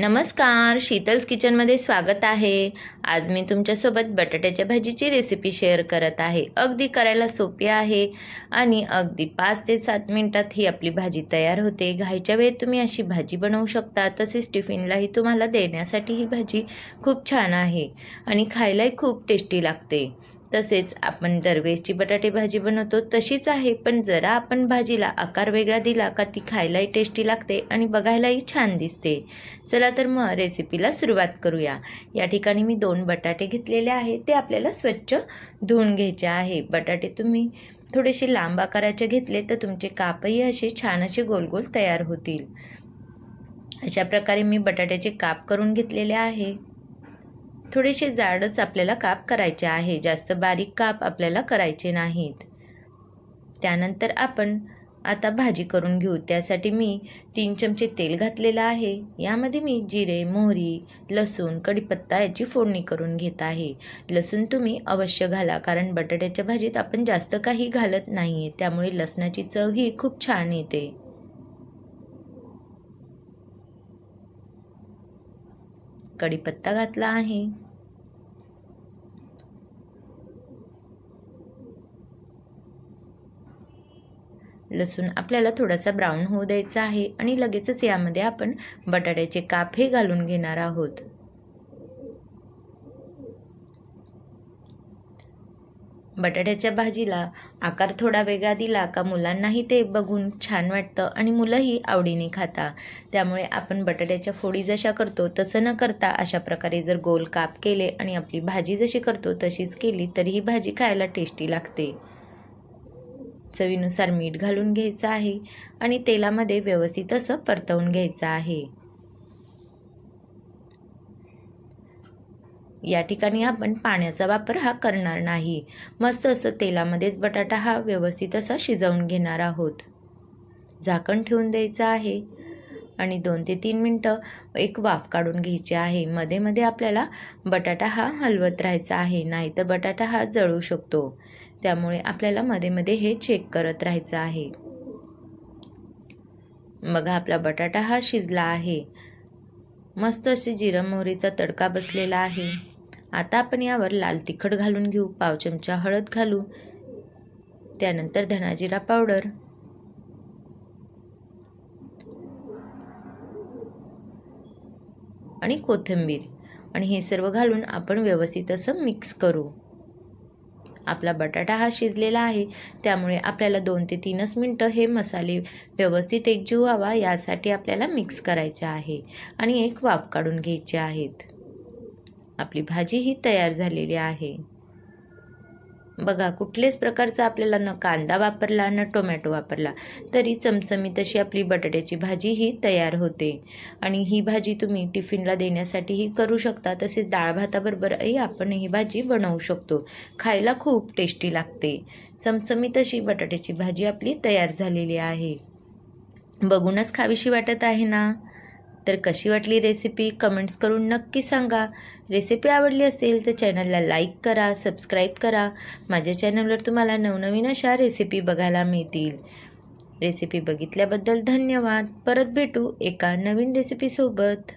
नमस्कार शीतल्स किचनमध्ये स्वागत आहे. आज मी तुमच्यासोबत बटाट्याच्या भाजीची रेसिपी शेअर करत आहे. अगदी करायला सोपी आहे आणि अगदी पाच ते सात मिनटात ही आपली भाजी तयार होते. घायच्या वेळेत तुम्ही अशी भाजी बनवू शकता. तसेच टिफिनलाही तुम्हाला देण्यासाठी ही भाजी खूप छान आहे आणि खायलाही खूप टेस्टी लागते. तसेच आपण दरवेजची बटाटे भाजी बनवतो तशीच आहे. पण जरा आपण भाजीला आकार वेगळा दिला का ती खायलाही टेस्टी लागते आणि बघायलाही छान दिसते. चला तर मग रेसिपीला सुरुवात करूया. या ठिकाणी मी दोन बटाटे घेतलेले आहे ते आपल्याला स्वच्छ धुवून घ्यायचे आहे. बटाटे तुम्ही थोडेसे लांब आकाराचे घेतले तर तुमचे कापही असे छान असे गोल गोल तयार होतील. अशा प्रकारे मी बटाट्याचे काप करून घेतलेले आहे. थोडेसे जाडच आपल्याला काप करायचे आहे. जास्त बारीक काप आपल्याला करायचे नाहीत. त्यानंतर आपण आता भाजी करून घेऊ. त्यासाठी मी तीन चमचे तेल घातलेलं आहे. यामध्ये मी जिरे मोहरी लसूण कढीपत्ता याची फोडणी करून घेत आहे. लसूण तुम्ही अवश्य घाला कारण बटाट्याच्या भाजीत आपण जास्त काही घालत नाही आहे त्यामुळे लसणाची चव ही खूप छान येते. कढीपत्ता घातला आहे. लसूण आपल्याला थोडासा ब्राऊन होऊ द्यायचा आहे आणि लगेचच यामध्ये आपण बटाट्याचे काप हे घालून घेणार आहोत. बटाट्याच्या भाजीला आकार थोडा वेगळा दिला का मुलांनाही ते बघून छान वाटतं आणि मुलंही आवडीने खाता. त्यामुळे आपण बटाट्याच्या फोडी जशा करतो तसं न करता अशा प्रकारे जर गोल काप केले आणि आपली भाजी जशी करतो तशीच केली तरी ही भाजी खायला टेस्टी लागते. चवीनुसार मीठ घालून घ्यायचं आहे आणि तेलामध्ये व्यवस्थित असं परतवून घ्यायचं आहे. या ठिकाणी आपण पाण्याचा वापर हा करणार नाही. मस्त असं तेलामध्येच बटाटा हा व्यवस्थित असा शिजवून घेणार आहोत. झाकण ठेवून द्यायचं आहे. आणि दोन ते तीन मिनटं एक वाफ काढून घ्यायची आहे. मध्ये मध्ये आपल्याला बटाटा हा हलवत राहायचा आहे. नाहीतर बटाटा हा जळू शकतो. त्यामुळे आपल्याला मध्ये मध्ये हे चेक करत राहायचं आहे. बघा आपला बटाटा हा शिजला आहे. मस्त अशी जिरं मोहरीचा तडका बसलेला आहे. आता आपण यावर लाल तिखट घालून घेऊ पाव चमचा हळद घालू त्यानंतर धनाजिरा पावडर. आणि कोथिंबीर. आणि हे सर्व घालून आपण व्यवस्थित असं मिक्स करू. आपला बटाटा हा शिजलेला आहे त्यामुळे आपल्याला दोन ते तीनच मिनटं हे मसाले व्यवस्थित एकजीव व्हावा यासाठी आपल्याला मिक्स करायचे आहे. आणि एक वाफ काढून घ्यायचे आहेत. आपली भाजी ही तयार झालेली आहे. बघा कुठल्याच प्रकारचा आपल्याला न कांदा वापरला न टोमॅटो वापरला तरी चमचमीत अशी आपली बटाट्याची भाजी ही तयार होते. आणि ही भाजी तुम्ही टिफिनला देण्यासाठीही करू शकता तसेच डाळ भाताबरोबरही आपण ही भाजी बनवू शकतो. खायला खूप टेस्टी लागते. चमचमीत अशी बटाट्याची भाजी आपली तयार झालेली आहे. बघूनच खावीशी वाटत आहे ना? तर कशी वाटली रेसिपी कमेंट्स करून नक्की सांगा. रेसिपी आवडली असेल तर चॅनलला लाईक करा सबस्क्राईब करा. माझ्या चॅनलवर तुम्हाला नवनवीन अशा रेसिपी बघायला मिळतील. रेसिपी बघितल्याबद्दल धन्यवाद. परत भेटू एका नवीन रेसिपीसोबत